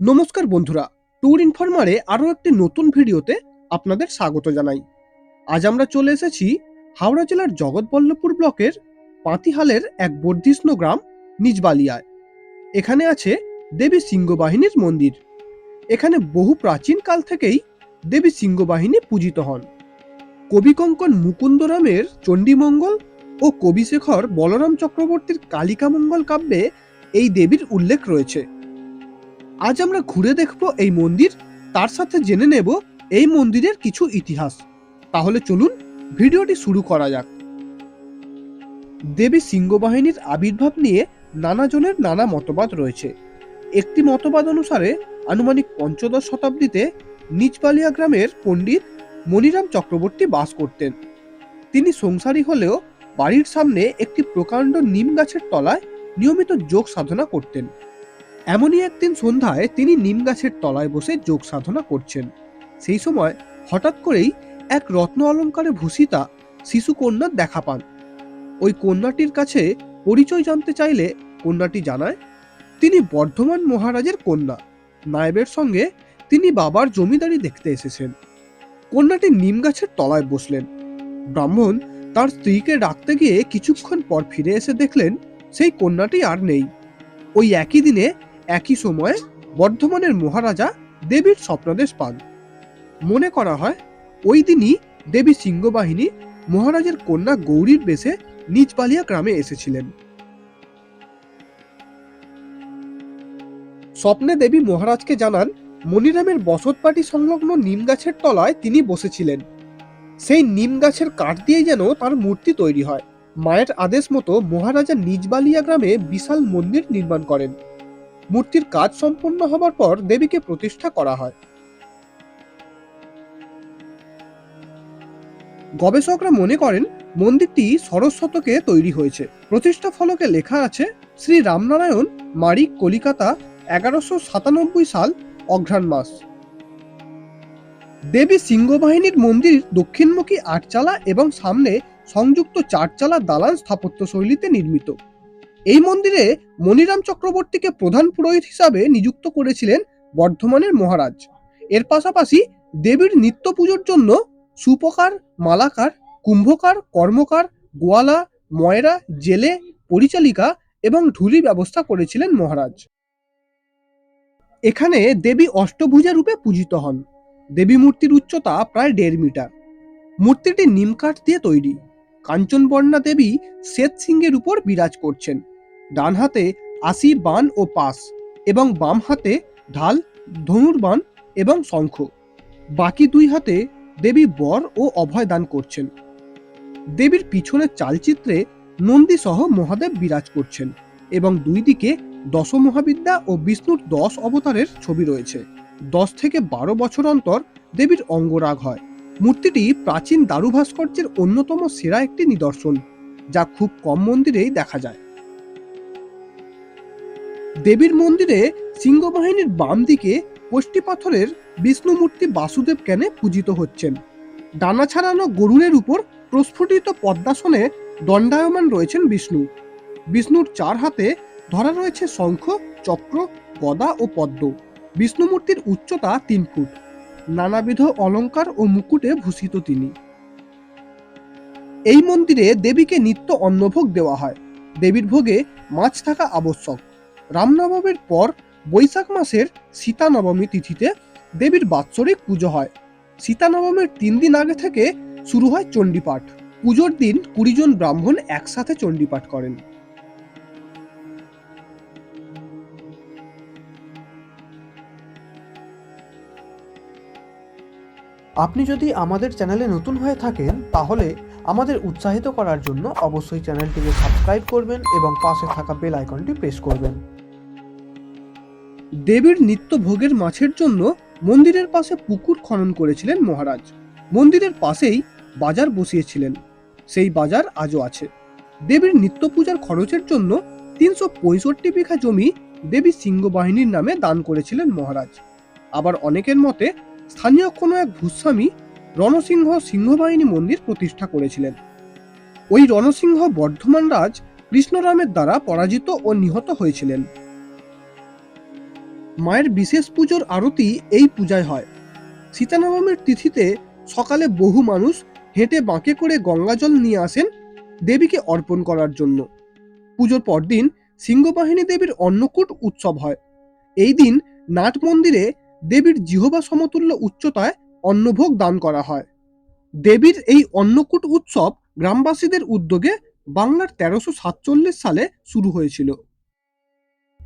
নমস্কার বন্ধুরা, ট্যুর ইনফরমারে আরও একটি নতুন ভিডিওতে আপনাদের স্বাগত জানাই। আজ আমরা চলে এসেছি হাওড়া জেলার জগৎবল্লভপুর ব্লকের পাতিহালের এক বর্ধিষ্ণু গ্রাম, নিজবালিয়ায়। এখানে আছে দেবী সিংহবাহিনীর মন্দির। এখানে বহু প্রাচীন কাল থেকেই দেবী সিংহবাহিনী পূজিত হন। কবি কবিকঙ্কন মুকুন্দরামের চণ্ডীমঙ্গল ও কবিশেখর বলরাম চক্রবর্তীর কালিকামঙ্গল কাব্যে এই দেবীর উল্লেখ রয়েছে। আজ আমরা ঘুরে দেখব এই মন্দির, তার সাথে জেনে নেব এই মন্দিরের কিছু ইতিহাস। তাহলে চলুন ভিডিওটি শুরু করা যাক। দেবী সিংহবাহিনীর আবির্ভাব নিয়ে নানা জনের নানা মতবাদ রয়েছে। একটি মতবাদ অনুসারে আনুমানিক পঞ্চদশ শতাব্দীতে নিজবালিয়া গ্রামের পণ্ডিত মনিরাম চক্রবর্তী বাস করতেন। তিনি সংসারী হলেও বাড়ির সামনে একটি প্রকাণ্ড নিম গাছের তলায় নিয়মিত যোগ সাধনা করতেন। এমনই একদিন সন্ধ্যায় তিনি নিম গাছের তলায় বসে যোগ সাধনা করছেন। সেই সময় হঠাৎ করেই এক রত্ন অলঙ্কারে ভূষিতা শিশু কন্যার দেখা পান। ওই কন্যাটির কাছে পরিচয় জানতে চাইলে কন্যাটি জানায়, তিনি বর্ধমান মহারাজের কন্যা। নায়েবের সঙ্গে তিনি বাবার জমিদারি দেখতে এসেছেন। কন্যাটি নিম গাছের তলায় বসলেন। ব্রাহ্মণ তার স্ত্রীকে ডাকতে গিয়ে কিছুক্ষণ পর ফিরে এসে দেখলেন, সেই কন্যাটি আর নেই। ওই একই দিনে একই সময়ে বর্ধমানের মহারাজা দেবীর স্বপ্নাদেশ পান। মনে করা হয়, ওই দিনই দেবী সিংহবাহিনী মহারাজের কন্যা গৌরীর বেশে নিজবালিয়া গ্রামে এসেছিলেন। স্বপ্নে দেবী মহারাজকে জানান মনিরামের বসতবাটি সংলগ্ন নিম গাছের তলায় তিনি বসেছিলেন। সেই নিম গাছের কাঠ দিয়ে যেন তার মূর্তি তৈরি হয়। মায়ের আদেশ মতো মহারাজা নিজবালিয়া গ্রামে বিশাল মন্দির নির্মাণ করেন। মূর্তির কাজ সম্পন্ন হবার পর দেবীকে প্রতিষ্ঠা করা হয়। গবেষকরা মনে করেন, মন্দিরটি ষোড়শ শতকে তৈরি হয়েছে। প্রতিষ্ঠা ফলকে লেখা আছে, শ্রী রামনারায়ণ মারিক কলিকাতা, এগারোশো সাতানব্বই সাল, অঘ্রাণ মাস। দেবী সিংহবাহিনীর মন্দির দক্ষিণমুখী আটচালা এবং সামনে সংযুক্ত চারচালা দালান স্থাপত্য শৈলীতে নির্মিত। এই মন্দিরে মনিরাম চক্রবর্তীকে প্রধান পুরোহিত হিসাবে নিযুক্ত করেছিলেন বর্ধমানের মহারাজ। এর পাশাপাশি দেবীর নিত্য পুজোর জন্য সুপকার, মালাকার, কুম্ভকার, কর্মকার, গোয়ালা, ময়রা, জেলে, পরিচালিকা এবং ঢুলি ব্যবস্থা করেছিলেন মহারাজ। এখানে দেবী অষ্টভুজা রূপে পূজিত হন। দেবী মূর্তির উচ্চতা প্রায় দেড় মিটার। মূর্তিটি নিমকাঠ দিয়ে তৈরি। কাঞ্চনবর্ণা দেবী শ্বেত সিংহের উপর বিরাজ করছেন। ডান হাতে আশি বান ও পাস এবং বাম হাতে ঢাল ধনুর্বাণ এবং শঙ্খ। বাকি দুই হাতে দেবী বর ও অভয় দান করছেন। দেবীর পিছনের চালচিত্রে নন্দী সহ মহাদেব বিরাজ করছেন এবং দুই দিকে দশ মহাবিদ্যা ও বিষ্ণুর দশ অবতারের ছবি রয়েছে। দশ থেকে বারো বছর অন্তর দেবীর অঙ্গরাগ হয়। মূর্তিটি প্রাচীন দারু ভাস্কর্যের অন্যতম সেরা একটি নিদর্শন, যা খুব কম মন্দিরেই দেখা যায়। দেবীর মন্দিরে সিংহবাহিনীর বাম দিকে কোষ্ঠী পাথরের বিষ্ণু মূর্তি বাসুদেব জ্ঞানে পূজিত হচ্ছেন। ডানা ছাড়ানো গরুরের উপর প্রস্ফুটিত পদ্মাসনে দণ্ডায়মান রয়েছেন বিষ্ণু। বিষ্ণুর চার হাতে ধরা রয়েছে শঙ্খ, চক্র, গদা ও পদ্ম। বিষ্ণু মূর্তির উচ্চতা তিন ফুট। নানাবিধ অলঙ্কার ও মুকুটে ভূষিত তিনি। এই মন্দিরে দেবীকে নিত্য অন্নভোগ দেওয়া হয়। দেবীর ভোগে মাছ থাকা আবশ্যক। রামনবমীর পর বৈশাখ মাসের সীতা নবমী তিথিতে দেবীর বাৎসরিক পুজো হয়। সীতা নবমীর তিন দিন আগে থেকে শুরু হয় চণ্ডীপাঠ। পুজোর দিন কুড়ি জন ব্রাহ্মণ একসাথে চণ্ডীপাঠ করেন। আপনি যদি আমাদের চ্যানেলে নতুন হয়ে থাকেন, তাহলে আমাদের উৎসাহিত করার জন্য অবশ্যই চ্যানেলটিকে সাবস্ক্রাইব করবেন এবং পাশে থাকা বেল আইকনটি প্রেস করবেন। দেবীর নিত্য ভোগের মাছের জন্য মন্দিরের পাশে পুকুর খনন করেছিলেন মহারাজ। মন্দিরের পাশেই বাজার বসিয়েছিলেন। সেই বাজার আজও আছে। দেবীর নিত্য পূজার খরচের জন্য তিনশো পঁয়ষট্টি বিঘা জমি দেবী সিংহবাহিনীর নামে দান করেছিলেন মহারাজ। আবার অনেকের মতে স্থানীয় কোনো এক ভূস্বামী রণসিংহ সিংহবাহিনী মন্দির প্রতিষ্ঠা করেছিলেন। ওই রণসিংহ বর্ধমান রাজ কৃষ্ণরামের দ্বারা পরাজিত ও নিহত হয়েছিলেন। মায়ের বিশেষ পুজোর আরতি এই পূজায় হয়। সীতানবমীর তিথিতে সকালে বহু মানুষ হেঁটে বাঁকে করে গঙ্গাজল নিয়ে আসেন দেবীকে অর্পণ করার জন্য। পুজোর পরদিন সিংহবাহিনী দেবীর অন্নকূট উৎসব হয়। এই দিন নাট মন্দিরে দেবীর জিহবা সমতুল্য উচ্চতায় অন্নভোগ দান করা হয়। দেবীর এই অন্নকূট উৎসব গ্রামবাসীদের উদ্যোগে বাংলার তেরোশো সাতচল্লিশ সালে শুরু হয়েছিল।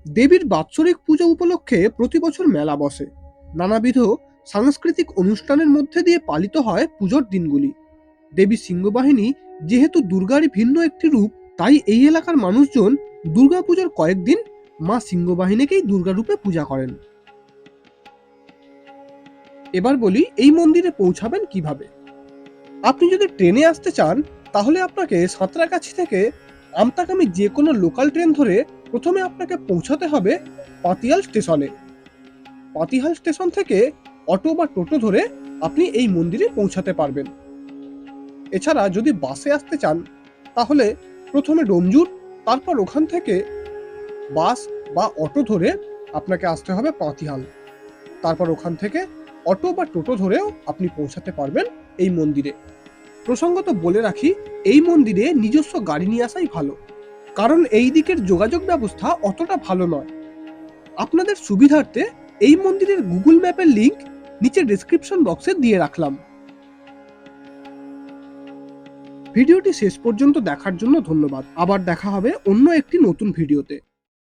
দেবীর বাৎসরিক পূজা উপলক্ষে প্রতি বছর মেলা বসে। নানাবিধ সাংস্কৃতিক অনুষ্ঠানের মধ্যে দিয়ে পালিত হয় পুজোর দিনগুলি। দেবী সিংহবাহিনী যেহেতু দুর্গারই ভিন্ন একটি রূপ, তাই এই এলাকার মানুষজন দুর্গাপুজোর কয়েকদিন মা সিংহবাহিনীকেই দুর্গা রূপে পূজা করেন। এবার বলি, এই মন্দিরে পৌঁছাবেন কীভাবে? আপনি যদি ট্রেনে আসতে চান, তাহলে আপনাকে সাঁতরাগাছি থেকে আমতাগামী যে কোনো লোকাল ট্রেন ধরে প্রথমে আপনাকে পৌঁছাতে হবে পাতিয়াল স্টেশনে। পাতিহাল স্টেশন থেকে অটো বা টোটো ধরে আপনি এই মন্দিরে পৌঁছাতে পারবেন। এছাড়া যদি বাসে আসতে চান, তাহলে প্রথমে ডোমজুর তারপর ওখান থেকে বাস বা অটো ধরে আপনাকে আসতে হবে পাতিহাল তারপর ওখান থেকে অটো বা টোটো ধরেও আপনি পৌঁছাতে পারবেন এই মন্দিরে। প্রসঙ্গত বলে রাখি, এই মন্দিরে নিজস্ব গাড়ি নিয়ে আসাই ভালো। কারণ এই দিকের যোগাযোগ ব্যবস্থা অতটা ভালো নয়। আপনাদের সুবিধার্থে এই মন্দিরের গুগল ম্যাপের লিংক নিচে ডিসক্রিপশন বক্সে দিয়ে রাখলাম। ভিডিওটি শেষ পর্যন্ত দেখার জন্য ধন্যবাদ। আবার দেখা হবে অন্য একটি নতুন ভিডিওতে।